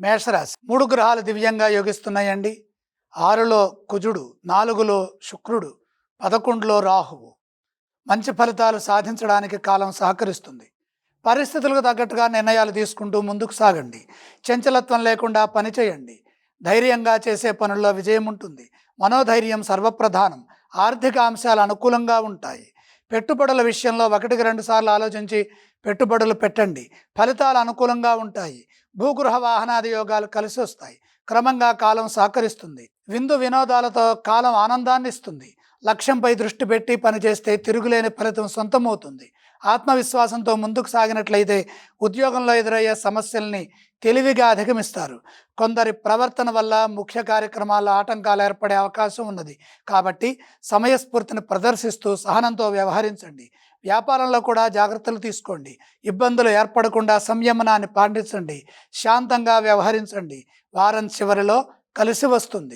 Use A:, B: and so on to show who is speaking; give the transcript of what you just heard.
A: మేషరాశి. మూడు గ్రహాలు దివ్యంగా యోగిస్తున్నాయండి. ఆరులో కుజుడు నాలుగులో శుక్రుడు పదకొండులో రాహువు. మంచి ఫలితాలు సాధించడానికి కాలం సహకరిస్తుంది. పరిస్థితులకు తగ్గట్టుగా నిర్ణయాలు తీసుకుంటూ ముందుకు సాగండి. చంచలత్వం లేకుండా పని చేయండి. ధైర్యంగా చేసే పనుల్లో విజయం ఉంటుంది. మనోధైర్యం సర్వప్రధానం. ఆర్థిక అంశాలు అనుకూలంగా ఉంటాయి. పెట్టుబడుల విషయంలో ఒకటికి రెండు సార్లు ఆలోచించి పెట్టుబడులు పెట్టండి. ఫలితాలు అనుకూలంగా ఉంటాయి. భూగృహ వాహనాది యోగాలు కలిసి వస్తాయి. క్రమంగా కాలం సహకరిస్తుంది. విందు వినోదాలతో కాలం ఆనందాన్ని ఇస్తుంది. లక్ష్యంపై దృష్టి పెట్టి పనిచేస్తే తిరుగులేని ఫలితం సొంతమవుతుంది. ఆత్మవిశ్వాసంతో ముందుకు సాగినట్లయితే ఉద్యోగంలో ఎదురయ్యే సమస్యల్ని తెలివిగా అధిగమిస్తారు. కొందరి ప్రవర్తన వల్ల ముఖ్య కార్యక్రమాల్లో ఆటంకాలు ఏర్పడే అవకాశం ఉన్నది. కాబట్టి సమయస్ఫూర్తిని ప్రదర్శిస్తూ సహనంతో వ్యవహరించండి. వ్యాపారంలో కూడా జాగ్రత్తలు తీసుకోండి. ఇబ్బందులు ఏర్పడకుండా సంయమనాన్ని పాటించండి. శాంతంగా వ్యవహరించండి. వారం చివరిలో కలిసి వస్తుంది.